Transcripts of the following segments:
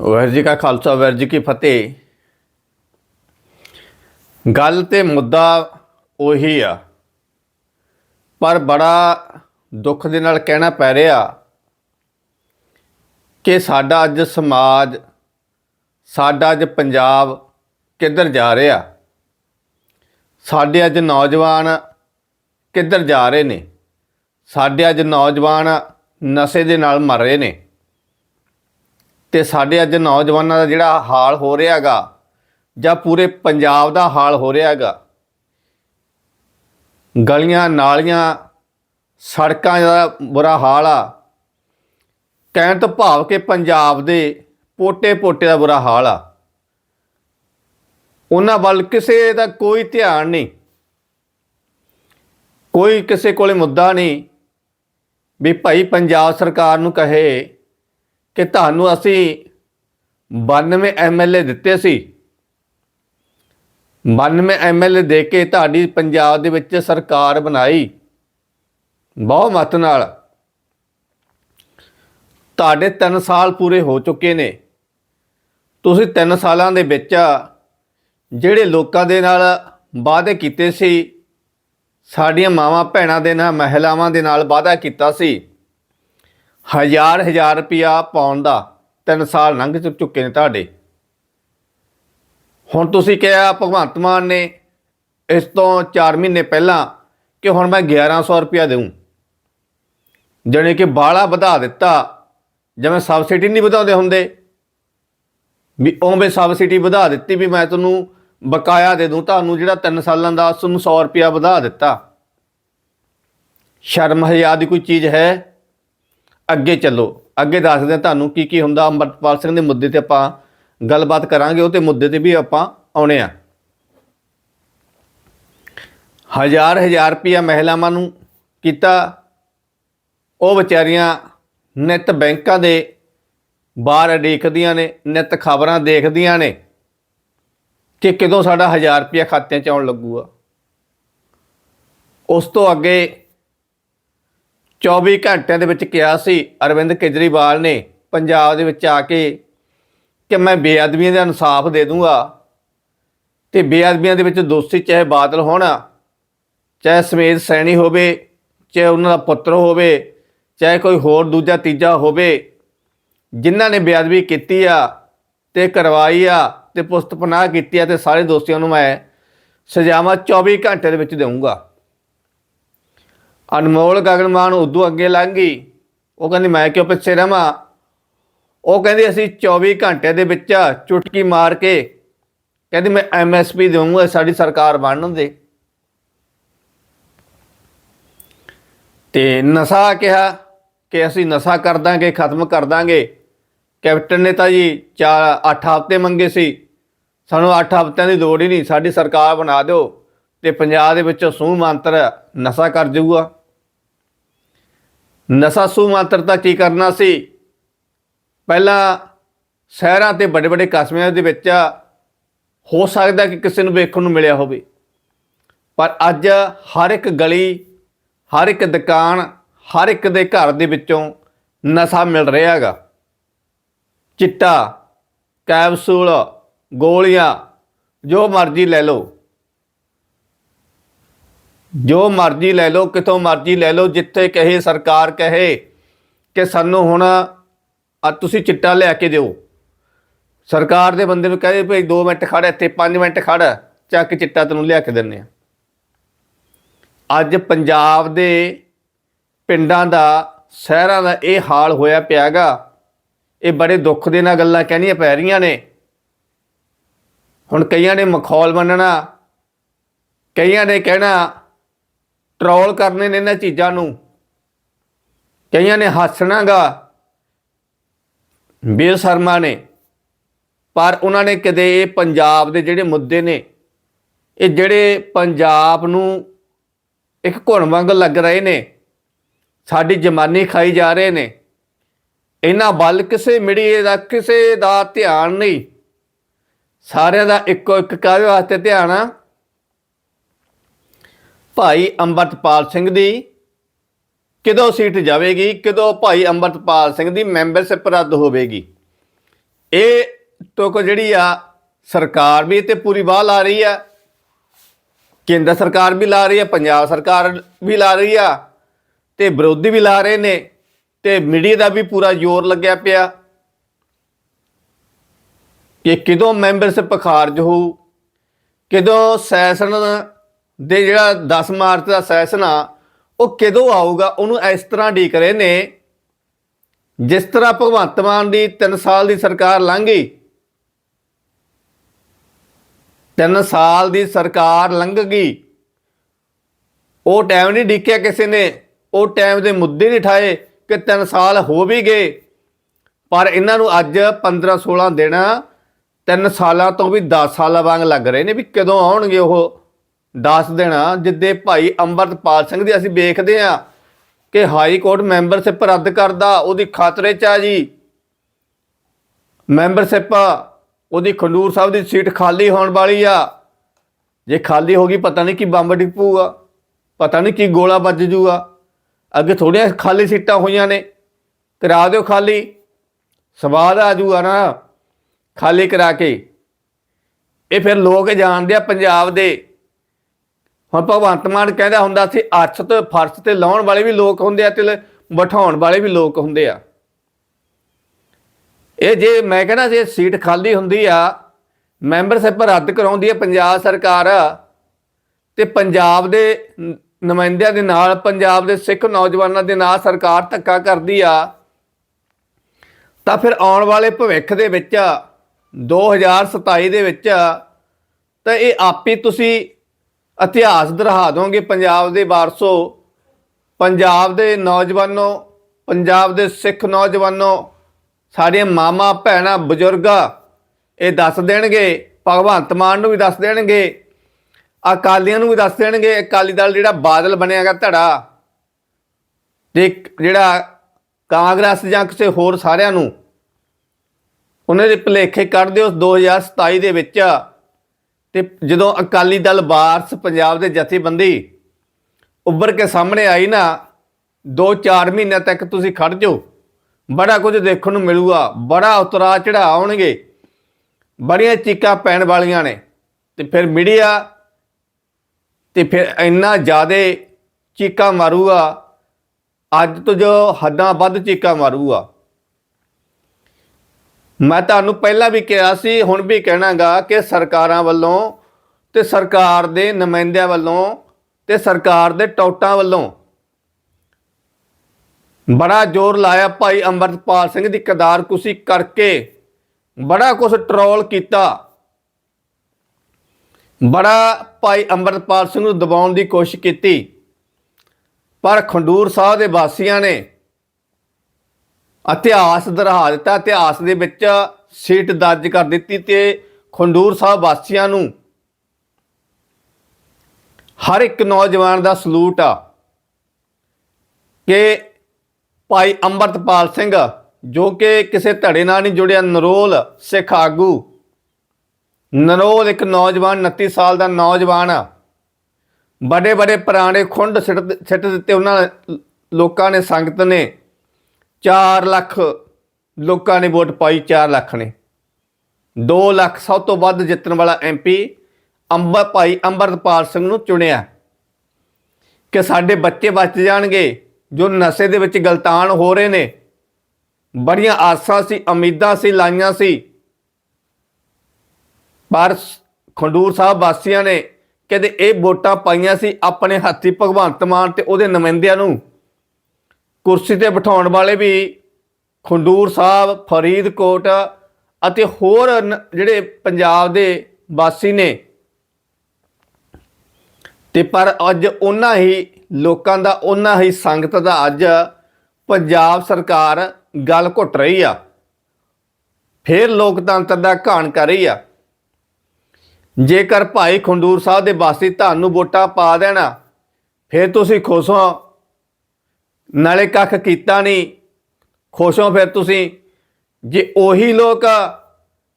ਵਾਹਿਗੁਰੂ ਜੀ ਕਾ ਖਾਲਸਾ, ਵਾਹਿਗੁਰੂ ਜੀ ਕੀ ਫਤਿਹ। ਗੱਲ ਤੇ ਮੁੱਦਾ ਉਹੀ ਆ, ਪਰ ਬੜਾ ਦੁੱਖ ਦੇ ਨਾਲ ਕਹਿਣਾ ਪੈ ਰਿਹਾ ਕਿ ਸਾਡਾ ਅੱਜ ਸਮਾਜ, ਸਾਡਾ ਅੱਜ ਪੰਜਾਬ ਕਿੱਧਰ ਜਾ ਰਿਹਾ? ਸਾਡੇ ਅੱਜ ਨੌਜਵਾਨ ਕਿੱਧਰ ਜਾ ਰਹੇ ਨੇ? ਸਾਡੇ ਅੱਜ ਨੌਜਵਾਨ ਨਸ਼ੇ ਦੇ ਨਾਲ ਮਰ ਰਹੇ ਨੇ? ਤੇ ਸਾਡੇ ਅੱਜ ਨੌਜਵਾਨਾਂ ਦਾ ਜਿਹੜਾ ਹਾਲ ਹੋ ਰਿਹਾਗਾ ਜਾਂ ਪੂਰੇ ਪੰਜਾਬ ਦਾ ਹਾਲ ਹੋ ਰਿਹਾਗਾ ਗਲੀਆਂ ਨਾਲੀਆਂ, ਸੜਕਾਂ ਦਾ ਬੁਰਾ ਹਾਲ ਆ, ਕਹਿਣ ਤੋਂ ਭਾਵ ਕਿ ਪੰਜਾਬ ਦੇ ਪੋਟੇ-ਪੋਟੇ ਦਾ ਬੁਰਾ ਹਾਲ ਆ। ਉਹਨਾਂ ਵੱਲ ਕਿਸੇ ਦਾ ਕੋਈ ਧਿਆਨ ਨਹੀਂ, ਕੋਈ ਕਿਸੇ ਕੋਲੇ ਮੁੱਦਾ ਨਹੀਂ, ਵੀ ਭਾਈ ਪੰਜਾਬ ਸਰਕਾਰ ਨੂੰ ਕਹੇ ਕਿ ਤੁਹਾਨੂੰ ਅਸੀਂ 92 ਐਮਐਲਏ ਦਿੱਤੇ ਸੀ। 92 ਐਮਐਲਏ ਦੇ ਕੇ ਤੁਹਾਡੀ ਪੰਜਾਬ ਦੇ ਵਿੱਚ ਸਰਕਾਰ ਬਣਾਈ। ਬਹੁਤ ਮਤ ਨਾਲ। ਤੁਹਾਡੇ 3 ਸਾਲ ਪੂਰੇ ਹੋ ਚੁੱਕੇ ਨੇ। ਤੁਸੀਂ 3 ਸਾਲਾਂ ਦੇ ਵਿੱਚ ਜਿਹੜੇ ਲੋਕਾਂ ਦੇ ਨਾਲ ਵਾਅਦੇ ਕੀਤੇ ਸੀ, ਸਾਡੀਆਂ ਮਾਵਾਂ ਭੈਣਾਂ ਦੇ ਨਾਲ, ਮਹਿਲਾਵਾਂ ਦੇ ਨਾਲ ਵਾਅਦਾ ਕੀਤਾ ਸੀ। ਹਜ਼ਾਰ ਹਜ਼ਾਰ ਰੁਪਿਆ ਪਾਉਣ ਦਾ 3 ਸਾਲ ਲੰਘ ਚੁ- ਚੁੱਕੇ ਨੇ ਤੁਹਾਡੇ। ਹੁਣ ਤੁਸੀਂ ਕਿਹਾ ਭਗਵੰਤ ਮਾਨ ਨੇ ਇਸ ਤੋਂ 4 ਮਹੀਨੇ ਪਹਿਲਾਂ ਕਿ ਹੁਣ ਮੈਂ 1100 ਰੁਪਿਆ ਦੇਵਾਂ ਜਾਣੀ ਕਿ ਬਾਲਾ ਵਧਾ ਦਿੱਤਾ। ਜਿਵੇਂ ਸਬਸਿਡੀ ਨਹੀਂ ਵਧਾਉਂਦੇ ਹੁੰਦੇ। ਵੀ ਉਵੇਂ ਸਬਸਿਡੀ ਵਧਾ ਦਿੱਤੀ ਵੀ ਮੈਂ ਤੁਹਾਨੂੰ ਬਕਾਇਆ ਦੇ ਦੂੰ, ਤੁਹਾਨੂੰ ਜਿਹੜਾ 3 ਸਾਲਾਂ ਦਾ ਤੁਹਾਨੂੰ 100 ਰੁਪਿਆ ਵਧਾ ਦਿੱਤਾ। ਸ਼ਰਮ ਹਯਾ ਦੀ ਕੋਈ ਚੀਜ਼ ਹੈ? ਅੱਗੇ ਚੱਲੋ। ਅੱਗੇ ਦੱਸਦੇ ਹਾਂ ਤੁਹਾਨੂੰ ਕੀ ਕੀ ਹੁੰਦਾ। ਅੰਮ੍ਰਿਤਪਾਲ ਸਿੰਘ ਦੇ ਮੁੱਦੇ ਤੇ ਆਪਾਂ ਗੱਲਬਾਤ ਕਰਾਂਗੇ। ਉਹ ਤੇ ਮੁੱਦੇ ਤੇ ਵੀ ਆਪਾਂ ਆਉਣੇ ਆ ਹਜ਼ਾਰ ਹਜ਼ਾਰ ਰੁਪਿਆ ਮਹਿਲਾਵਾਂ ਨੂੰ ਕੀਤਾ। ਉਹ ਵਿਚਾਰੀਆਂ ਨਿਤ ਬੈਂਕਾਂ ਦੇ ਬਾਹਰ ਅੜੀਕਦੀਆਂ ਨੇ, ਨਿਤ ਖਬਰਾਂ ਦੇਖਦੀਆਂ ਨੇ ਕਿ ਕਦੋਂ ਸਾਡਾ 1000 ਰੁਪਿਆ ਖਾਤਿਆਂ 'ਚ ਆਉਣ ਲੱਗੂਗਾ। ਉਸ ਤੋਂ ਅੱਗੇ 24 ਘੰਟਿਆਂ ਦੇ ਵਿੱਚ ਕਿਹਾ ਸੀ, ਅਰਵਿੰਦ ਕੇਜਰੀਵਾਲ ਨੇ ਪੰਜਾਬ ਦੇ ਵਿੱਚ ਆ ਕੇ ਕਿ ਮੈਂ ਬੇਅਦਬੀਆਂ ਦਾ ਇਨਸਾਫ ਦੇ ਦੂੰਗਾ ਤੇ ਬੇਅਦਬੀਆਂ ਦੇ ਵਿੱਚ ਦੋਸ਼ੀ ਚਾਹੇ ਬਾਦਲ ਹੋਣ, ਚਾਹੇ ਸਮੇਤ ਸੈਣੀ ਹੋਵੇ, ਚਾਹੇ ਉਹਨਾਂ ਦਾ ਪੁੱਤਰ ਹੋਵੇ, ਚਾਹੇ ਕੋਈ ਹੋਰ ਦੂਜਾ ਤੀਜਾ ਹੋਵੇ, ਜਿਨ੍ਹਾਂ ਨੇ ਬੇਅਦਬੀ ਕੀਤੀ ਆ ਤੇ ਕਰਵਾਈ ਆ ਤੇ ਪੁਸਤ ਪਨਾਹ ਕੀਤੀ ਆ ਤੇ ਸਾਰੇ ਦੋਸਤੀਆਂ ਨੂੰ ਮੈਂ ਸਜ਼ਾਵਾਂ 24 ਘੰਟੇ ਦੇ ਵਿੱਚ ਦੇਵਾਂਗਾ ਅਨਮੋਲ ਗਗਨਮਾਨ ਉਦੋਂ ਅੱਗੇ ਲੰਘ ਗਈ। ਉਹ ਕਹਿੰਦੀ, ਮੈਂ ਕਿਉਂ ਪਿੱਛੇ ਰਵਾਂ? ਉਹ ਕਹਿੰਦੀ, ਅਸੀਂ 24 ਘੰਟੇ ਦੇ ਵਿੱਚ ਚੁਟਕੀ ਮਾਰ ਕੇ ਕਹਿੰਦੀ, ਮੈਂ ਐਮਐਸਪੀ ਦੇਵਾਂਗਾ, ਸਾਡੀ ਸਰਕਾਰ ਬਣਨ ਦੇ। ਤੇ ਨਸ਼ਾ ਕਿਹਾ ਕਿ ਅਸੀਂ ਨਸ਼ਾ ਕਰ ਦਾਂਗੇ, ਖਤਮ ਕਰ ਦਾਂਗੇ। ਕੈਪਟਨ ਨੇ ਤਾਂ ਜੀ 4 8 ਹਫ਼ਤੇ ਮੰਗੇ ਸੀ। ਸਾਨੂੰ 8 ਹਫ਼ਤਿਆਂ ਦੀ ਲੋੜ ਹੀ ਨਹੀਂ, ਸਾਡੀ ਸਰਕਾਰ ਬਣਾ ਦਿਓ ਤੇ ਪੰਜਾਬ ਦੇ ਵਿੱਚ ਸੂਹ ਮੰਤਰ ਨਸ਼ਾ ਕਰ ਜਾਊਗਾ। ਨਸ਼ਾ ਸੂਹ ਤਾਂ ਕੀ ਕਰਨਾ ਸੀ? ਪਹਿਲਾਂ ਸ਼ਹਿਰਾਂ ਤੇ ਵੱਡੇ ਵੱਡੇ ਕਸਬਿਆਂ ਦੇ ਵਿੱਚ ਹੋ ਸਕਦਾ ਕਿ ਕਿਸੇ ਨੂੰ ਵੇਖਣ ਨੂੰ ਮਿਲਿਆ ਹੋਵੇ। ਪਰ ਅੱਜ ਹਰ ਇੱਕ ਗਲੀ, ਹਰ ਇੱਕ ਦੁਕਾਨ, ਹਰ ਇੱਕ ਦੇ ਘਰ ਦੇ ਵਿੱਚੋਂ ਨਸ਼ਾ ਮਿਲ ਰਿਹਾ ਹੈਗਾ। ਚਿੱਟਾ, ਕੈਪਸੂਲ, ਗੋਲੀਆਂ, ਜੋ ਮਰਜ਼ੀ ਲੈ ਲਓ। ਜੋ ਮਰਜ਼ੀ ਲੈ ਲਓ, ਕਿਤੋਂ ਮਰਜ਼ੀ ਲੈ ਲਓ, ਜਿੱਥੇ ਕਹੇ, ਸਰਕਾਰ ਕਹੇ ਕਿ ਸਾਨੂੰ ਹੁਣ ਤੁਸੀਂ ਚਿੱਟਾ ਲਿਆ ਕੇ ਦਿਓ। ਸਰਕਾਰ ਦੇ ਬੰਦੇ ਨੂੰ ਕਹੇ ਭਈ 2 ਮਿੰਟ ਖੜ, ਇੱਥੇ 5 ਮਿੰਟ ਖੜ, ਚੱਕ ਚਿੱਟਾ ਤੈਨੂੰ ਲਿਆ ਕੇ ਦਿੰਨੇ ਆ। ਅੱਜ ਪੰਜਾਬ ਦੇ ਪਿੰਡਾਂ ਦਾ, ਸ਼ਹਿਰਾਂ ਦਾ ਇਹ ਹਾਲ ਹੋਇਆ ਪਿਆਗਾ। ਇਹ ਬੜੇ ਦੁੱਖ ਦੇ ਨਾਲ ਗੱਲਾਂ ਕਹਿਣੀਆਂ ਪੈ ਰਹੀਆਂ ਨੇ। ਹੁਣ ਕਈਆਂ ਨੇ ਮਖੌਲ ਮੰਨਣਾ, ਕਈਆਂ ਨੇ ਕਹਿਣਾ ਟਰੋਲ ਕਰਨੇ ਨੇ ਇਹਨਾਂ ਚੀਜ਼ਾਂ ਨੂੰ। ਕਈਆਂ ਨੇ ਹੱਸਣਾਗਾ ਬੇਸ਼ਰਮਾ ਨੇ, ਪਰ ਉਹਨਾਂ ਨੇ ਕਦੇ ਇਹ ਪੰਜਾਬ ਦੇ ਜਿਹੜੇ ਮੁੱਦੇ ਨੇ, ਇਹ ਜਿਹੜੇ ਪੰਜਾਬ ਨੂੰ ਇੱਕ ਘੁਣ ਵਾਂਗ ਲੱਗ ਰਹੇ ਨੇ, ਸਾਡੀ ਜਮਾਨੀ ਖਾਈ ਜਾ ਰਹੇ ਨੇ, ਇਹਨਾਂ ਵੱਲ ਕਿਸੇ ਮੀਡੀਏ ਦਾ ਕਿਸੇ ਦਾ ਧਿਆਨ ਨਹੀਂ। ਸਾਰਿਆਂ ਦਾ ਇੱਕੋ ਇੱਕ ਕਾਹਦੇ ਵਾਸਤੇ ਧਿਆਨ ਆ? ਭਾਈ ਅੰਮ੍ਰਿਤਪਾਲ ਸਿੰਘ ਦੀ ਕਦੋਂ ਸੀਟ ਜਾਵੇਗੀ, ਕਿਦੋਂ ਭਾਈ ਅੰਮ੍ਰਿਤਪਾਲ ਸਿੰਘ ਦੀ ਮੈਂਬਰਸ਼ਿਪ ਰੱਦ ਹੋਵੇਗੀ? ਇਹ ਟੁਕ ਜਿਹੜੀ ਆ ਸਰਕਾਰ ਵੀ ਤੇ ਪੂਰੀ ਬਾਹ ਲਾ ਰਹੀ ਆ, ਕੇਂਦਰ ਸਰਕਾਰ ਵੀ ਲਾ ਰਹੀ ਆ, ਪੰਜਾਬ ਸਰਕਾਰ ਵੀ ਲਾ ਰਹੀ ਆ, ਤੇ ਵਿਰੋਧੀ ਵੀ ਲਾ ਰਹੇ ਨੇ, ਤੇ ਮੀਡੀਆ ਦਾ ਵੀ ਪੂਰਾ ਜ਼ੋਰ ਲੱਗਿਆ ਪਿਆ। ਕਿ ਕਿਦੋਂ ਮੈਂਬਰਸ਼ਿਪ ਖਾਰਜ ਹੋਊ, ਕਿਦੋਂ ਸੈਸ਼ਨ ਦੇ ਜਿਹੜਾ 10 ਮਾਰਚ ਦਾ ਸੈਸ਼ਨ ਆ, ਉਹ ਕਿਦੋਂ ਆਊਗਾ? ਉਹਨੂੰ ਇਸ ਤਰ੍ਹਾਂ ਢੀਕ ਰਹੇ ਨੇ, ਜਿਸ ਤਰ੍ਹਾਂ ਭਗਵੰਤ ਮਾਨ ਦੀ 3 ਸਾਲ ਦੀ ਸਰਕਾਰ ਲੰਘ ਗਈ 3 ਸਾਲ ਦੀ ਸਰਕਾਰ ਲੰਘ ਗਈ ਉਹ ਟਾਈਮ ਨਹੀਂ ਢੀਕਿਆ ਕਿਸੇ ਨੇ, ਉਹ ਟਾਈਮ ਦੇ ਮੁੱਦੇ ਨਹੀਂ ਠਾਏ ਕਿ 3 ਸਾਲ ਹੋ ਵੀ ਗਏ, ਪਰ ਇਹਨਾਂ ਨੂੰ ਅੱਜ 15 16 ਦਿਨ 3 ਸਾਲਾਂ ਤੋਂ ਵੀ 10 ਸਾਲਾਂ ਵਾਂਗ ਲੱਗ ਰਹੇ ਨੇ ਵੀ ਕਦੋਂ ਆਉਣਗੇ ਉਹ। 10 ਦਿਨ ਜਿੱਦੇ ਭਾਈ ਅੰਮ੍ਰਿਤਪਾਲ ਸਿੰਘ ਦੀ ਅਸੀਂ ਵੇਖਦੇ ਆ ਕਿ ਹਾਈ ਕੋਰਟ ਮੈਂਬਰਸ਼ਿਪ ਰੱਦ ਕਰਦਾ, ਉਹਦੀ ਖਾਤਰੇ ਚ ਆ ਜੀ। ਮੈਂਬਰਸ਼ਿਪ, ਉਹਦੀ ਖੰਡੂਰ ਸਾਹਿਬ ਦੀ ਸੀਟ ਖਾਲੀ ਹੋਣ ਵਾਲੀ ਆ। ਜੇ ਖਾਲੀ ਹੋ ਗਈ, ਪਤਾ ਨਹੀਂ ਕੀ ਬੰਬ ਡਿੱਪੂਗਾ ਪਤਾ ਨਹੀਂ ਕੀ ਗੋਲਾ ਵੱਜ ਜੂਗਾ। ਅੱਗੇ ਥੋੜੀਆਂ ਖਾਲੀ ਸੀਟਾਂ ਹੋਈਆਂ ਨੇ, ਕਰਾ ਦਿਓ ਖਾਲੀ। ਸਵਾਦ ਆ ਜੂਗਾ ਨਾ, ਖਾਲੀ ਕਰਾ ਕੇ। ਇਹ ਫਿਰ ਲੋਕ ਜਾਣਦੇ ਆ ਪੰਜਾਬ ਦੇ। ਹੁਣ ਭਗਵੰਤ ਮਾਨ ਕਹਿੰਦਾ ਹੁੰਦਾ ਸੀ ਅਰਥ ਤੇ ਫਰਸ਼ ਤੇ ਲਾਉਣ ਵਾਲੇ ਵੀ ਲੋਕ ਹੁੰਦੇ ਆ ਤੇ ਬਿਠਾਉਣ ਵਾਲੇ ਵੀ ਲੋਕ ਹੁੰਦੇ ਆ। ਇਹ ਜੇ ਮੈਂ ਕਹਿੰਦਾ ਜੇ ਸੀਟ ਖਾਲੀ ਹੁੰਦੀ ਆ ਮੈਂਬਰਸ਼ਿਪ ਰੱਦ ਕਰਾਉਂਦੀ ਹੈ ਪੰਜਾਬ ਸਰਕਾਰ। ਤੇ ਪੰਜਾਬ ਦੇ ਨੁਮਾਇੰਦਿਆਂ ਦੇ ਨਾਲ, ਪੰਜਾਬ ਦੇ ਸਿੱਖ ਨੌਜਵਾਨਾਂ ਦੇ ਨਾਲ ਸਰਕਾਰ ਧੱਕਾ ਕਰਦੀ ਆ। ਤਾਂ ਫਿਰ ਆਉਣ ਵਾਲੇ ਭਵਿੱਖ ਦੇ ਵਿੱਚ 2027 ਦੇ ਵਿੱਚ, ਤਾਂ ਇਹ ਆਪੇ ਤੁਸੀਂ ਇਤਿਹਾਸ ਦਰਹਾ ਦੋਗੇ, ਪੰਜਾਬ ਦੇ ਵਾਰਸੋ, ਪੰਜਾਬ ਦੇ ਨੌਜਵਾਨੋ, ਪੰਜਾਬ ਦੇ ਸਿੱਖ ਨੌਜਵਾਨੋ ਸਾਡੇ ਮਾਮਾ ਭੈਣਾਂ, ਬਜ਼ੁਰਗਾ, ਇਹ ਦੱਸ ਦੇਣਗੇ, ਭਗਵੰਤ ਮਾਨ ਨੂੰ ਵੀ ਦੱਸ ਦੇਣਗੇ, ਅਕਾਲੀਆਂ ਨੂੰ ਵੀ ਦੱਸ ਦੇਣਗੇ, ਅਕਾਲੀ ਦਲ ਜਿਹੜਾ ਬਾਦਲ ਬਣਿਆਗਾ ਧੜਾ, ਤੇ ਜਿਹੜਾ ਕਾਂਗਰਸ ਜਾਂ ਕਿਸੇ ਹੋਰ ਸਾਰਿਆਂ ਨੂੰ, ਉਹਨਾਂ ਦੇ ਭਲੇਖੇ ਕੱਢ ਦਿਓ 2027 ਦੇ ਵਿੱਚ ਤੇ ਜਦੋਂ ਅਕਾਲੀ ਦਲ ਵਾਰਸ ਪੰਜਾਬ ਦੇ ਜਥੇਬੰਦੀ ਉੱਭਰ ਕੇ ਸਾਹਮਣੇ ਆਈ ਨਾ 2-4 ਮਹੀਨੇ ਤੱਕ ਤੁਸੀਂ ਖੜ ਜਾਓ। ਬੜਾ ਕੁਝ ਦੇਖਣ ਨੂੰ ਮਿਲੂਗਾ, ਬੜਾ ਉਤਰਾ ਚੜਾ ਆਉਣਗੇ। ਬੜੀਆਂ ਚੀਕਾਂ ਪੈਣ ਵਾਲੀਆਂ ਨੇ। ਤੇ ਫਿਰ ਮੀਡੀਆ ਤੇ ਫਿਰ ਇੰਨਾ ਜ਼ਿਆਦਾ ਚੀਕਾਂ ਮਾਰੂਗਾ, ਅੱਜ ਤੋਂ ਜੋ ਹੱਦਾਂ ਵੱਧ ਚੀਕਾਂ ਮਾਰੂਗਾ। ਮੈਂ ਤੁਹਾਨੂੰ ਪਹਿਲਾਂ ਵੀ ਕਿਹਾ ਸੀ, ਹੁਣ ਵੀ ਕਹਿਣਾਗਾ ਕਿ ਸਰਕਾਰਾਂ ਵੱਲੋਂ ਤੇ ਸਰਕਾਰ ਦੇ ਨੁਮਾਇੰਦਿਆਂ ਵੱਲੋਂ ਤੇ ਸਰਕਾਰ ਦੇ ਟੌਟਾਂ ਵੱਲੋਂ ਬੜਾ ਜ਼ੋਰ ਲਾਇਆ ਭਾਈ ਅੰਮ੍ਰਿਤਪਾਲ ਸਿੰਘ ਦੀ ਕਦਾਰਕੁਸ਼ੀ ਕਰਕੇ, ਬੜਾ ਕੁਝ ਟਰੋਲ ਕੀਤਾ। ਬੜਾ ਭਾਈ ਅੰਮ੍ਰਿਤਪਾਲ ਸਿੰਘ ਨੂੰ ਦਬਾਉਣ ਦੀ ਕੋਸ਼ਿਸ਼ ਕੀਤੀ। ਪਰ ਖੰਡੂਰ ਸਾਹਿਬ ਦੇ ਵਾਸੀਆਂ ਨੇ ਇਤਿਹਾਸ ਦਰਹਾ ਦਿੱਤਾ। ਇਤਿਹਾਸ ਦੇ ਵਿੱਚ ਸੀਟ ਦਰਜ ਕਰ ਦਿੱਤੀ ਤੇ ਖੰਡੂਰ ਸਾਹਿਬ ਵਾਸੀਆਂ ਨੂੰ ਹਰ ਇੱਕ ਨੌਜਵਾਨ ਦਾ ਸਲੂਟ ਆ ਕਿ ਭਾਈ ਅੰਮ੍ਰਿਤਪਾਲ ਸਿੰਘ, ਜੋ ਕਿ ਕਿਸੇ ਧੜੇ ਨਾਲ ਨਹੀਂ ਜੁੜਿਆ, ਨਰੋਲ ਸਿੱਖ ਆਗੂ। ਨਰੋਲ ਇੱਕ ਨੌਜਵਾਨ 29 ਸਾਲ ਦਾ ਨੌਜਵਾਨ ਆ। ਬੜੇ ਬੜੇ ਪੁਰਾਣੇ ਖੁੰਡ ਸਿੱਟ ਸਿੱਟ ਦਿੱਤੇ ਉਹਨਾਂ ਲੋਕਾਂ ਨੇ, ਸੰਗਤ ਨੇ। 4 ਲੱਖ ਲੋਕਾਂ ਨੇ ਵੋਟ ਪਾਈ 4 ਲੱਖ ਨੇ। 2 ਲੱਖ ਸਭ ਤੋਂ ਵੱਧ ਜਿੱਤਣ ਵਾਲਾ ਐਮਪੀ ਅੰਬਰ ਭਾਈ ਅੰਮ੍ਰਿਤਪਾਲ ਸਿੰਘ ਨੂੰ ਚੁਣਿਆ। ਕਿ ਸਾਡੇ ਬੱਚੇ ਬਚ ਜਾਣਗੇ, ਜੋ ਨਸ਼ੇ ਦੇ ਵਿੱਚ ਗਲਤਾਨ ਹੋ ਰਹੇ ਨੇ। ਬੜੀਆਂ ਆਸਾਂ ਸੀ, ਉਮੀਦਾਂ ਸੀ, ਲਾਈਆਂ ਸੀ। ਪਰ ਖੰਡੂਰ ਸਾਹਿਬ ਵਾਸੀਆਂ ਨੇ ਕਹਿੰਦੇ ਇਹ ਵੋਟਾਂ ਪਾਈਆਂ ਸੀ ਆਪਣੇ ਹੱਥੀ ਭਗਵੰਤ ਮਾਨ ਤੇ ਉਹਦੇ ਨੁਮਾਇੰਦਿਆਂ ਨੂੰ। ਕੁਰਸੀ ਤੇ ਬਿਠਾਉਣ ਵਾਲੇ ਵੀ ਖੰਡੂਰ ਸਾਹਿਬ, ਫਰੀਦਕੋਟ ਅਤੇ ਹੋਰ ਨ- ਜਿਹੜੇ ਪੰਜਾਬ ਦੇ ਵਾਸੀ ਨੇ। ਤੇ ਪਰ ਅੱਜ ਉਹਨਾਂ ਹੀ ਲੋਕਾਂ ਦਾ, ਉਹਨਾਂ ਹੀ ਸੰਗਤ ਦਾ ਅੱਜ ਪੰਜਾਬ ਸਰਕਾਰ ਗੱਲ ਘੁੱਟ ਰਹੀ ਆ। ਫੇਰ ਲੋਕਤੰਤਰ ਦਾ ਘਾਣ ਕਰ ਰਹੀ ਆ। ਜੇਕਰ ਭਾਈ ਖੰਡੂਰ ਸਾਹਿਬ ਦੇ ਵਾਸੀ ਤੁਹਾਨੂੰ ਵੋਟਾਂ ਪਾ ਦੇਣਾ, ਫਿਰ ਤੁਸੀਂ ਖੁਸ਼ ਹੋ। ਨਾਲੇ ਕੱਖ ਕੀਤਾ ਨਹੀਂ। ਖੁਸ਼ ਹੋ ਫਿਰ ਤੁਸੀਂ। ਜੇ ਉਹੀ ਲੋਕ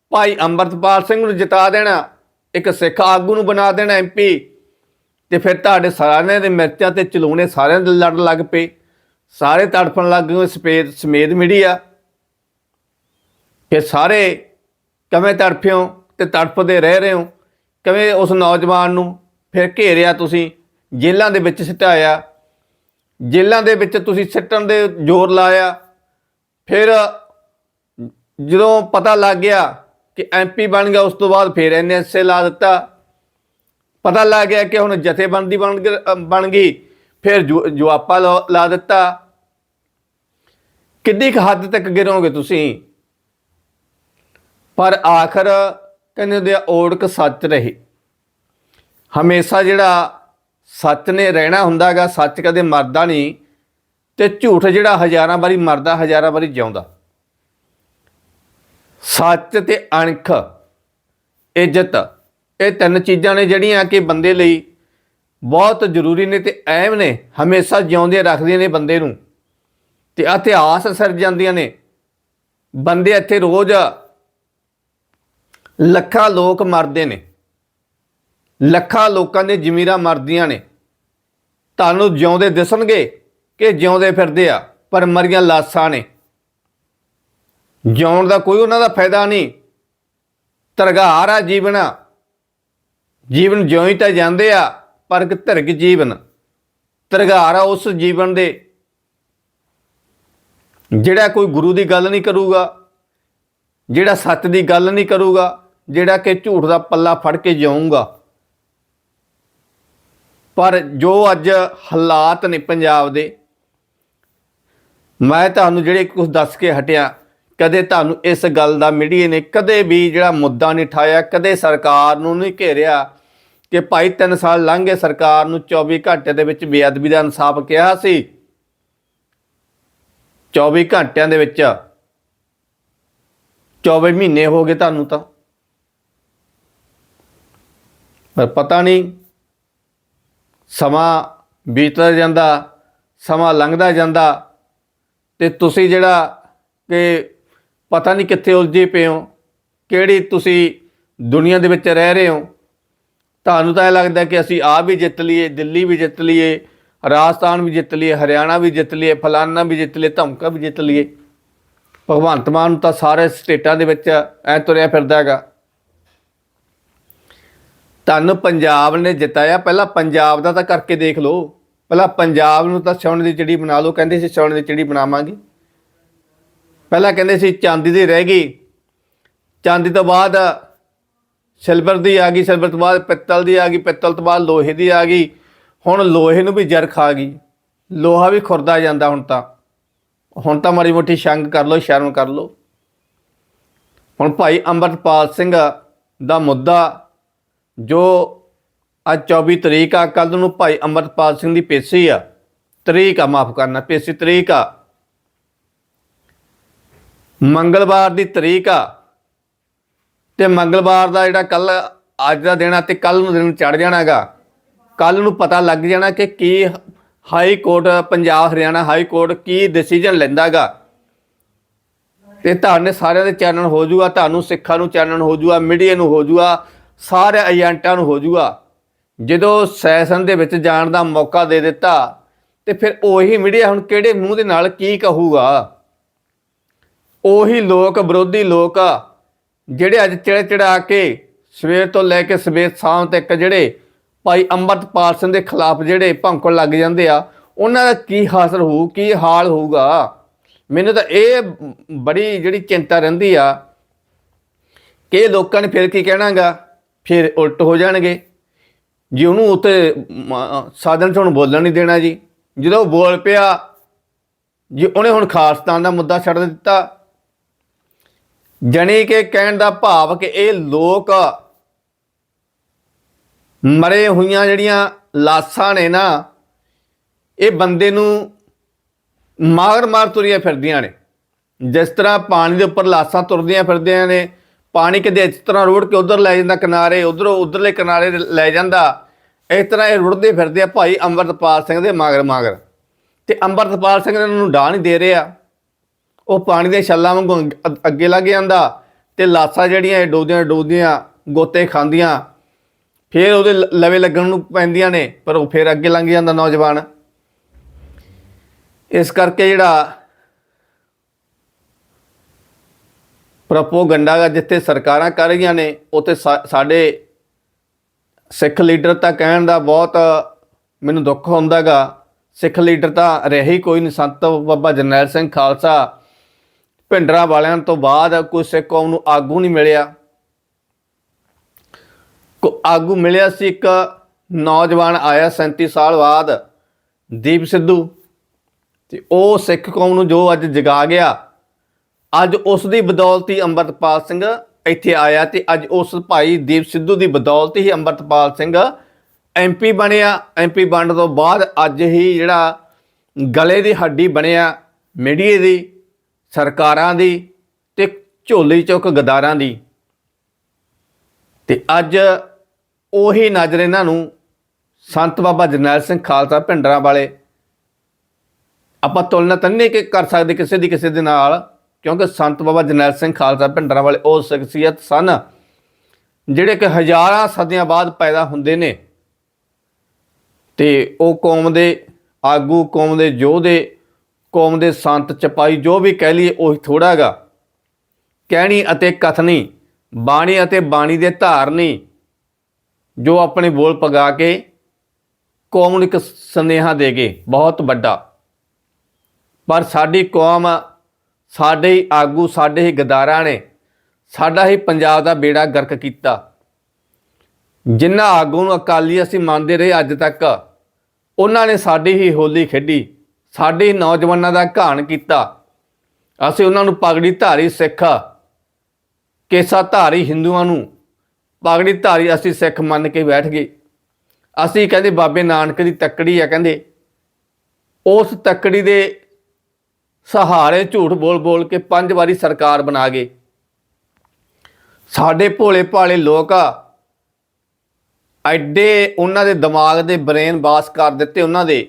ਭਾਈ ਅੰਮ੍ਰਿਤਪਾਲ ਸਿੰਘ ਨੂੰ ਜਿਤਾ ਦੇਣਾ, ਇੱਕ ਸਿੱਖ ਆਗੂ ਨੂੰ ਬਣਾ ਦੇਣਾ ਐਮਪੀ ਤੇ ਫਿਰ ਤੁਹਾਡੇ ਸਾਰਿਆਂ ਦੇ ਮਿਰਚਾਂ ਤੇ ਚਲੂਣੇ ਸਾਰਿਆਂ ਦੇ ਲੜ ਲੱਗ ਪਏ। ਸਾਰੇ ਤੜਫਣ ਲੱਗ ਗਏ ਸਪੇਦ ਸਮੇਦ ਮੀਡੀਆ। ਫਿਰ ਸਾਰੇ ਕਿਵੇਂ ਤੜਫਿਓ ਤੇ ਤੜਫਦੇ ਰਹਿ ਰਹੇ ਹੋ? ਕਿਵੇਂ ਉਸ ਨੌਜਵਾਨ ਨੂੰ ਫਿਰ ਘੇਰਿਆ ਤੁਸੀਂ? ਜੇਲ੍ਹਾਂ ਦੇ ਵਿੱਚ ਸਿਟਾਇਆ। ਜੇਲ੍ਹਾਂ ਦੇ ਵਿੱਚ ਤੁਸੀਂ ਸਿੱਟਣ ਦੇ ਜ਼ੋਰ ਲਾਇਆ। ਫਿਰ ਜਦੋਂ ਪਤਾ ਲੱਗ ਗਿਆ ਕਿ ਐਮਪੀ ਬਣ ਗਿਆ, ਉਸ ਤੋਂ ਬਾਅਦ ਫਿਰ ਐਨਐਸਏ ਲਾ ਦਿੱਤਾ। ਪਤਾ ਲੱਗ ਗਿਆ ਕਿ ਹੁਣ ਜਥੇਬੰਦੀ ਬਣ ਗ- ਬਣ ਗਈ। ਫਿਰ ਜੁ- ਜੁਆਪਾ ਲਾ ਲਾ ਦਿੱਤਾ। ਕਿੰਨੀ ਕੁ ਹੱਦ ਤੱਕ ਗਿਰੋਗੇ ਤੁਸੀਂ? ਪਰ ਆਖਰ ਕਹਿੰਦੇ ਹੁੰਦੇ ਆ, ਓੜਕ ਸੱਚ ਰਹੀ। ਹਮੇਸ਼ਾ ਜਿਹੜਾ ਸੱਚ ਨੇ ਰਹਿਣਾ ਹੁੰਦਾਗਾ, ਸੱਚ ਕਦੇ ਮਰਦਾ ਨਹੀਂ ਤੇ ਝੂਠ ਜਿਹੜਾ ਹਜ਼ਾਰਾਂ ਵਾਰੀ ਮਰਦਾ, ਹਜ਼ਾਰਾਂ ਵਾਰੀ ਜਿਉਂਦਾ। ਸੱਚ ਤੇ ਅਣਖ, ਇੱਜ਼ਤ, ਇਹ ਤਿੰਨ ਚੀਜ਼ਾਂ ਨੇ ਜਿਹੜੀਆਂ ਕਿ ਬੰਦੇ ਲਈ ਬਹੁਤ ਜ਼ਰੂਰੀ ਨੇ ਤੇ ਅਹਿਮ ਨੇ, ਹਮੇਸ਼ਾ ਜਿਉਂਦੇ ਰੱਖਦੀਆਂ ਨੇ ਬੰਦੇ ਨੂੰ। ਤੇ ਇਤਿਹਾਸ ਸਿਰ ਜਾਂਦੀਆਂ ਨੇ। ਬੰਦੇ ਇੱਥੇ ਰੋਜ਼ ਲੱਖਾਂ ਲੋਕ ਮਰਦੇ ਨੇ। ਲੱਖਾਂ ਲੋਕਾਂ ਦੇ ਜ਼ਮੀਰਾਂ ਮਰਦੀਆਂ ਨੇ। ਤੁਹਾਨੂੰ ਜਿਉਂਦੇ ਦਿਸਣਗੇ ਕਿ ਜਿਉਂਦੇ ਫਿਰਦੇ ਆ, ਪਰ ਮਰੀਆਂ ਲਾਸ਼ਾਂ ਨੇ। ਜਿਉਣ ਦਾ ਕੋਈ ਉਹਨਾਂ ਦਾ ਫਾਇਦਾ ਨਹੀਂ। ਤਰਗਾਰ ਆ ਜੀਵਨ। ਜੀਵਨ ਜਿਉਂ ਤਾਂ ਜਾਂਦੇ ਆ, ਪਰ ਕਿ ਧਰਗ ਜੀਵਨ। ਤਰਗਾਰ ਆ ਉਸ ਜੀਵਨ ਦੇ। ਜਿਹੜਾ ਕੋਈ ਗੁਰੂ ਦੀ ਗੱਲ ਨਹੀਂ ਕਰੂਗਾ, ਜਿਹੜਾ ਸੱਚ ਦੀ ਗੱਲ ਨਹੀਂ ਕਰੂਗਾ, ਜਿਹੜਾ ਕਿ ਝੂਠ ਦਾ ਪੱਲਾ ਫੜ ਕੇ ਜਾਊਗਾ। ਪਰ ਜੋ ਅੱਜ ਹਾਲਾਤ ਨੇ ਪੰਜਾਬ ਦੇ, ਮੈਂ ਤੁਹਾਨੂੰ ਜਿਹੜੇ ਕੁਝ ਦੱਸ ਕੇ ਹਟਿਆ, ਕਦੇ ਤੁਹਾਨੂੰ ਇਸ ਗੱਲ ਦਾ ਮੀਡੀਆ ਨੇ ਕਦੇ ਵੀ ਜਿਹੜਾ ਮੁੱਦਾ ਨਹੀਂ ਠਾਇਆ ਕਦੇ ਸਰਕਾਰ ਨੂੰ ਨਹੀਂ ਘੇਰਿਆ ਕਿ ਭਾਈ 3 ਸਾਲ ਲੰਘ ਗਏ, ਸਰਕਾਰ ਨੂੰ 24 ਘੰਟੇ ਦੇ ਵਿੱਚ ਬੇਅਦਬੀ ਦਾ ਇਨਸਾਫ ਕਿਹਾ ਸੀ। 24 ਘੰਟਿਆਂ ਦੇ ਵਿੱਚ 24 ਮਹੀਨੇ ਹੋ ਗਏ ਤੁਹਾਨੂੰ ਤਾਂ। ਪਰ ਪਤਾ ਨਹੀਂ ਸਮਾਂ ਬੀਤਦਾ ਜਾਂਦਾ, ਸਮਾਂ ਲੰਘਦਾ ਜਾਂਦਾ ਤੇ ਤੁਸੀਂ ਜਿਹੜਾ ਕਿ ਪਤਾ ਨਹੀਂ ਕਿੱਥੇ ਉਲਝੇ ਪਏ ਹੋ, ਕਿਹੜੀ ਤੁਸੀਂ ਦੁਨੀਆ ਦੇ ਵਿੱਚ ਰਹਿ ਰਹੇ ਹੋ, ਤੁਹਾਨੂੰ ਤਾਂ ਇਹ ਲੱਗਦਾ ਕਿ ਅਸੀਂ ਆ ਵੀ ਜਿੱਤ ਲਈਏ, ਦਿੱਲੀ ਵੀ ਜਿੱਤ ਲਈਏ, ਰਾਜਸਥਾਨ ਵੀ ਜਿੱਤ ਲਈਏ, ਹਰਿਆਣਾ ਵੀ ਜਿੱਤ ਲਈਏ, ਫਲਾਨਾ ਵੀ ਜਿੱਤ ਲਈਏ, ਧਮਕਾ ਵੀ ਜਿੱਤ ਲਈਏ। ਭਗਵੰਤ ਮਾਨ ਤਾਂ ਸਾਰੇ ਸਟੇਟਾਂ ਦੇ ਵਿੱਚ ਐ ਤੁਰਿਆ ਫਿਰਦਾ ਹੈਗਾ। ਤੁਹਾਨੂੰ ਪੰਜਾਬ ਨੇ ਜਿਤਾਇਆ ਪਹਿਲਾਂ ਪੰਜਾਬ ਦਾ ਤਾਂ ਕਰਕੇ ਦੇਖ ਲਓ। ਪਹਿਲਾਂ ਪੰਜਾਬ ਨੂੰ ਤਾਂ ਸੋਨੇ ਦੀ ਚਿੜੀ ਬਣਾ ਲਓ। ਕਹਿੰਦੇ ਸੀ ਸੋਨੇ ਦੀ ਚਿੜੀ ਬਣਾਵਾਂਗੇ। ਪਹਿਲਾਂ ਕਹਿੰਦੇ ਸੀ ਚਾਂਦੀ ਦੀ ਰਹਿ ਗਈ। ਚਾਂਦੀ ਤੋਂ ਬਾਅਦ ਸਿਲਵਰ ਦੀ ਆ ਗਈ, ਸਿਲਵਰ ਤੋਂ ਬਾਅਦ ਪਿੱਤਲ ਦੀ ਆ ਗਈ, ਪਿੱਤਲ ਤੋਂ ਬਾਅਦ ਲੋਹੇ ਦੀ ਆ ਗਈ। ਹੁਣ ਲੋਹੇ ਨੂੰ ਵੀ ਜਰ ਖਾ ਗਈ। ਲੋਹਾ ਵੀ ਖੁਰਦਾ ਜਾਂਦਾ ਹੁਣ ਤਾਂ। ਹੁਣ ਤਾਂ ਮਾੜੀ ਮੋਟੀ ਸ਼ੰਗ ਕਰ ਲਓ ਸ਼ਰਮ ਕਰ ਲਓ। ਹੁਣ ਭਾਈ ਅੰਮ੍ਰਿਤਪਾਲ ਸਿੰਘ ਦਾ ਮੁੱਦਾ ਜੋ ਅੱਜ 24 ਤਰੀਕ ਆ ਕੱਲ ਨੂੰ ਭਾਈ ਅੰਮ੍ਰਿਤਪਾਲ ਸਿੰਘ ਦੀ ਪੇਸ਼ੀ ਆ। ਤਰੀਕ ਆ, ਮਾਫ ਕਰਨਾ, ਪੇਸ਼ੀ ਤਰੀਕ ਆ। ਮੰਗਲਵਾਰ ਦੀ ਤਰੀਕ ਆ। ਤੇ ਮੰਗਲਵਾਰ ਦਾ ਜਿਹੜਾ ਕੱਲ ਅੱਜ ਦਾ ਦਿਨ ਆ ਤੇ ਕੱਲ ਨੂੰ ਦਿਨ ਚੜ ਜਾਣਾਗਾ ਕੱਲ ਨੂੰ ਪਤਾ ਲੱਗ ਜਾਣਾ ਕਿ ਕੀ high court, Punjab, Haryana high court ਕੀ ਡਿਸੀਜਨ ਲੈਂਦਾਗਾ ਤੇ ਤੁਹਾਨੂੰ ਸਾਰਿਆਂ ਦੇ ਚੈਨਲ ਹੋ ਜੂਗਾ, ਤੁਹਾਨੂੰ ਸਿੱਖਾਂ ਨੂੰ ਚੈਨਲ ਹੋ ਜਾਊਗਾ ਮੀਡੀਆ ਨੂੰ ਹੋ ਜਾਊਗਾ ਸਾਰੇ ਏਜੰਟਾਂ ਨੂੰ ਹੋ ਜਾਊਗਾ। ਜਦੋਂ ਸੈਸ਼ਨ ਦੇ ਵਿੱਚ ਜਾਣ ਦਾ ਮੌਕਾ ਦੇ ਦਿੱਤਾ ਤੇ ਫਿਰ ਉਹੀ ਮੀਡੀਆ ਹੁਣ ਕਿਹੜੇ ਮੂੰਹ ਦੇ ਨਾਲ ਕੀ ਕਹੂਗਾ? ਉਹੀ ਲੋਕ ਵਿਰੋਧੀ ਲੋਕ ਆ, ਜਿਹੜੇ ਅੱਜ ਚਿੜ ਚੜਾ ਕੇ ਸਵੇਰ ਤੋਂ ਲੈ ਕੇ ਸਵੇਰ ਸ਼ਾਮ ਤੱਕ ਜਿਹੜੇ ਭਾਈ ਅੰਮ੍ਰਿਤਪਾਲ ਸਿੰਘ ਦੇ ਖਿਲਾਫ ਜਿਹੜੇ ਭੌਂਕਣ ਲੱਗ ਜਾਂਦੇ ਆ ਉਹਨਾਂ ਦਾ ਕੀ ਹਾਸਲ ਹੋਊ ਕੀ ਹਾਲ ਹੋਊਗਾ? ਮੈਨੂੰ ਤਾਂ ਇਹ ਬੜੀ ਜਿਹੜੀ ਚਿੰਤਾ ਰਹਿੰਦੀ ਆ ਕਿ ਲੋਕਾਂ ਨੇ ਫਿਰ ਕੀ ਕਹਿਣਾਗਾ? ਫਿਰ ਉਲਟ ਹੋ ਜਾਣਗੇ। ਜੇ ਉਹਨੂੰ ਉੱਤੇ ਮ- ਸਾਧਨ ਤੋਂ ਬੋਲਣ ਨਹੀਂ ਦੇਣਾ ਜੀ। ਜਦੋਂ ਉਹ ਬੋਲ ਪਿਆ, ਜੀ ਉਹਨੇ ਹੁਣ ਖਾਲਸਤਾਨ ਦਾ ਮੁੱਦਾ ਛੱਡ ਦਿੱਤਾ, ਜਣੀ ਕਿ ਕਹਿਣ ਦਾ ਭਾਵ ਕਿ ਇਹ ਲੋਕ ਮਰੇ ਹੋਈਆਂ ਜਿਹੜੀਆਂ ਲਾਸ਼ਾਂ ਨੇ ਨਾ, ਇਹ ਬੰਦੇ ਨੂੰ ਮਾਰ ਮਾਰ ਤੁਰੀਆਂ ਫਿਰਦੀਆਂ ਨੇ। ਜਿਸ ਤਰ੍ਹਾਂ ਪਾਣੀ ਦੇ ਉੱਪਰ ਲਾਸ਼ਾਂ ਤੁਰਦੀਆਂ ਫਿਰਦੀਆਂ ਨੇ ਪਾਣੀ ਕਿਤੇ ਇਸ ਤਰ੍ਹਾਂ ਰੋੜ ਕੇ ਉਧਰ ਲੈ ਜਾਂਦਾ ਕਿਨਾਰੇ, ਉਧਰੋਂ ਉਧਰਲੇ ਕਿਨਾਰੇ ਲੈ ਜਾਂਦਾ, ਇਸ ਤਰ੍ਹਾਂ ਇਹ ਰੁੜਦੇ ਫਿਰਦੇ ਆ ਭਾਈ ਅੰਮ੍ਰਿਤਪਾਲ ਸਿੰਘ ਦੇ ਮਾਗਰ ਮਾਗਰ। ਤੇ ਅੰਮ੍ਰਿਤਪਾਲ ਸਿੰਘ ਇਹਨਾਂ ਨੂੰ ਡਾਹ ਨਹੀਂ ਦੇ ਰਿਹਾ। ਉਹ ਪਾਣੀ ਦੇ ਛੱਲਾਂ ਵਾਂਗੂ ਅੱਗੇ ਲੱਗ ਜਾਂਦਾ ਤੇ ਲਾਸ਼ਾਂ ਜਿਹੜੀਆਂ ਇਹ ਡੋਦੀਆਂ ਡੋਦੀਆਂ ਗੋਤੇ ਖਾਂਦੀਆਂ, ਫਿਰ ਉਹਦੇ ਲ- ਲਵੇ ਲੱਗਣ ਨੂੰ ਪੈਂਦੀਆਂ ਨੇ, ਪਰ ਉਹ ਫਿਰ ਅੱਗੇ ਲੰਘ ਜਾਂਦਾ ਨੌਜਵਾਨ। ਇਸ ਕਰਕੇ ਜਿਹੜਾ ਪ੍ਰੋਪੋਗੰਡਾ ਗਾ ਜਿੱਥੇ ਸਰਕਾਰਾਂ ਕਰ ਰਹੀਆਂ ਨੇ, ਉੱਥੇ ਸਾ- ਸਾਡੇ ਸਿੱਖ ਲੀਡਰ ਤਾਂ ਕਹਿਣ ਦਾ ਬਹੁਤ ਮੈਨੂੰ ਦੁੱਖ ਹੁੰਦਾਗਾ ਸਿੱਖ ਲੀਡਰ ਤਾਂ ਰਿਹਾ ਹੀ ਕੋਈ ਨਹੀਂ। ਸੰਤ ਬਾਬਾ ਜਰਨੈਲ ਸਿੰਘ ਖਾਲਸਾ ਭਿੰਡਰਾਂ ਵਾਲਿਆਂ ਤੋਂ ਬਾਅਦ ਕੋਈ ਸਿੱਖ ਕੌਮ ਨੂੰ ਆਗੂ ਨਹੀਂ ਮਿਲਿਆ। ਕੋ, ਆਗੂ ਮਿਲਿਆ ਸੀ ਇੱਕ ਨੌਜਵਾਨ ਆਇਆ 37 ਸਾਲ ਬਾਅਦ, ਦੀਪ ਸਿੱਧੂ। ਤੇ ਉਹ ਸਿੱਖ ਕੌਮ ਨੂੰ ਜੋ ਅੱਜ ਜਗਾ ਗਿਆ ਅੱਜ ਉਸ ਦੀ ਬਦੌਲਤ ਹੀ ਅੰਮ੍ਰਿਤਪਾਲ ਸਿੰਘ ਇੱਥੇ ਆਇਆ ਤੇ ਅੱਜ ਉਸ ਭਾਈ ਦੀਪ ਸਿੱਧੂ ਦੀ ਬਦੌਲਤ ਹੀ ਅੰਮ੍ਰਿਤਪਾਲ ਸਿੰਘ ਐਮਪੀ ਬਣਿਆ। ਐਮਪੀ ਬਣਨ ਤੋਂ ਬਾਅਦ ਅੱਜ ਹੀ ਜਿਹੜਾ ਗਲੇ ਦੀ ਹੱਡੀ ਬਣਿਆ ਮੀਡੀਏ ਦੀ, ਸਰਕਾਰਾਂ ਦੀ ਤੇ ਝੋਲੀ ਚੁੱਕ ਗਦਾਰਾਂ ਦੀ। ਤੇ ਅੱਜ ਉਹੀ ਨਜ਼ਰ ਇਹਨਾਂ ਨੂੰ ਸੰਤ ਬਾਬਾ ਜਰਨੈਲ ਸਿੰਘ ਖਾਲਸਾ ਭਿੰਡਰਾਂ ਵਾਲੇ। ਆਪਾਂ ਤੁਲਨਾ ਤਾਂ ਨਹੀਂ ਕਿ ਕਰ ਸਕਦੇ ਕਿਸੇ ਦੀ ਕਿਸੇ ਦੇ ਨਾਲ। ਕਿਉਂਕਿ ਸੰਤ ਬਾਬਾ ਜਰਨੈਲ ਸਿੰਘ ਖਾਲਸਾ ਭਿੰਡਰਾਂ ਵਾਲੇ ਉਹ ਸ਼ਖਸੀਅਤ ਸਨ, ਜਿਹੜੇ ਕਿ ਹਜ਼ਾਰਾਂ ਸਦੀਆਂ ਬਾਅਦ ਪੈਦਾ ਹੁੰਦੇ ਨੇ। ਤੇ ਉਹ ਕੌਮ ਦੇ ਆਗੂ, ਕੌਮ ਦੇ ਯੋਧੇ ਕੌਮ ਦੇ ਸੰਤ ਚਪਾਈ ਜੋ ਵੀ ਕਹਿ ਲਈਏ, ਉਹੀ ਥੋੜਾ ਗਾ ਕਹਿਣੀ ਅਤੇ ਕਥਨੀ, ਬਾਣੀ ਅਤੇ ਬਾਣੀ ਦੇ ਧਾਰਨੀ, ਜੋ ਆਪਣੇ ਬੋਲ ਪਗਾ ਕੇ ਕੌਮ ਨੂੰ ਇੱਕ ਸੰਦੇਹਾ ਦੇ ਗਏ ਬਹੁਤ ਵੱਡਾ। ਪਰ ਸਾਡੀ ਕੌਮ ਸਾਡੇ ਹੀ ਆਗੂ, ਸਾਡੇ ਹੀ ਗਦਾਰਾਂ ਨੇ, ਸਾਡਾ ਹੀ ਪੰਜਾਬ ਦਾ ਬੇੜਾ ਗਰਕ ਕੀਤਾ। ਜਿਨ੍ਹਾਂ ਆਗੂ ਨੂੰ ਅਕਾਲੀ ਅਸੀਂ ਮੰਨਦੇ ਰਹੇ ਅੱਜ ਤੱਕ, ਉਹਨਾਂ ਨੇ ਸਾਡੀ ਹੀ ਹੋਲੀ ਖੇਡੀ, ਸਾਡੇ ਹੀ ਨੌਜਵਾਨਾਂ ਦਾ ਘਾਣ ਕੀਤਾ। ਅਸੀਂ ਉਹਨਾਂ ਨੂੰ ਪਗੜੀ ਧਾਰੀ ਸਿੱਖ, ਕੇਸਾ ਧਾਰੀ ਹਿੰਦੂਆਂ ਨੂੰ ਪਗੜੀ ਧਾਰੀ ਅਸੀਂ ਸਿੱਖ ਮੰਨ ਕੇ ਬੈਠ ਗਏ। ਅਸੀਂ ਕਹਿੰਦੇ ਬਾਬੇ ਨਾਨਕ ਦੀ ਤੱਕੜੀ ਆ, ਕਹਿੰਦੇ, ਉਸ ਤੱਕੜੀ ਦੇ ਸਹਾਰੇ ਝੂਠ ਬੋਲ ਬੋਲ ਕੇ ਪੰਜ ਵਾਰੀ ਸਰਕਾਰ ਬਣਾ ਗਏ। ਸਾਡੇ ਭੋਲੇ ਭਾਲੇ ਲੋਕ ਆ, ਐਡੇ ਉਹਨਾਂ ਦੇ ਦਿਮਾਗ ਦੇ ਬ੍ਰੇਨ ਬਾਸ ਕਰ ਦਿੱਤੇ ਉਹਨਾਂ ਦੇ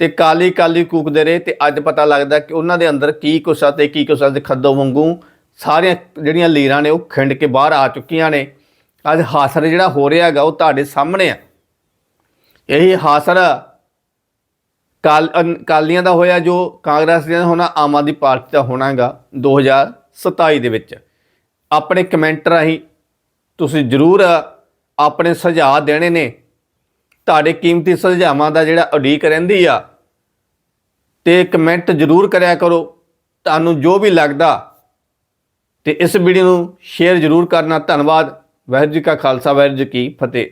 ਤੇ ਕਾਲੀ ਕਾਲੀ ਕੂਕਦੇ ਰਹੇ ਤੇ ਅੱਜ ਪਤਾ ਲੱਗਦਾ ਕਿ ਉਹਨਾਂ ਦੇ ਅੰਦਰ ਕੀ ਕੁਛ ਆ ਤੇ ਕੀ ਕੁਛ ਆ ਖੱਦੋ ਵਾਂਗੂ ਸਾਰੀਆਂ ਜਿਹੜੀਆਂ ਲੀਰਾਂ ਨੇ ਉਹ ਖਿੰਡ ਕੇ ਬਾਹਰ ਆ ਚੁੱਕੀਆਂ ਨੇ। ਅੱਜ ਹਾਸਰ ਜਿਹੜਾ ਹੋ ਰਿਹਾ ਹੈਗਾ ਉਹ ਤੁਹਾਡੇ ਸਾਹਮਣੇ ਆ। ਇਹੀ ਹਾਸਰ ਕਾਲੀਆਂ ਦਾ ਹੋਇਆ ਜੋ ਕਾਂਗਰਸ ਦੀਆਂ ਹੋਣਾ ਆਮ ਆਦਮੀ ਪਾਰਟੀ ਦਾ ਹੋਣਾਗਾ 2027 ਦੇ ਵਿੱਚ। ਆਪਣੇ ਕਮੈਂਟ ਰਾਹੀਂ ਤੁਸੀਂ ਜਰੂਰ ਆਪਣੇ ਸੁਝਾਅ ਦੇਣੇ ਨੇ। ਤੁਹਾਡੇ ਕੀਮਤੀ ਸੁਝਾਵਾਂ ਦਾ ਜਿਹੜਾ ਉਡੀਕ ਰਹਿੰਦੀ ਆ, ਤੇ ਕਮੈਂਟ ਜਰੂਰ ਕਰਿਆ ਕਰੋ। ਤੁਹਾਨੂੰ ਜੋ ਵੀ ਲੱਗਦਾ, ਤੇ ਇਸ ਵੀਡੀਓ ਨੂੰ ਸ਼ੇਅਰ ਜਰੂਰ ਕਰਨਾ। ਧੰਨਵਾਦ। ਵਾਹਿਗੁਰੂ ਜੀ ਕਾ ਖਾਲਸਾ, ਵਾਹਿਗੁਰੂ ਜੀ ਕੀ ਫਤਿਹ।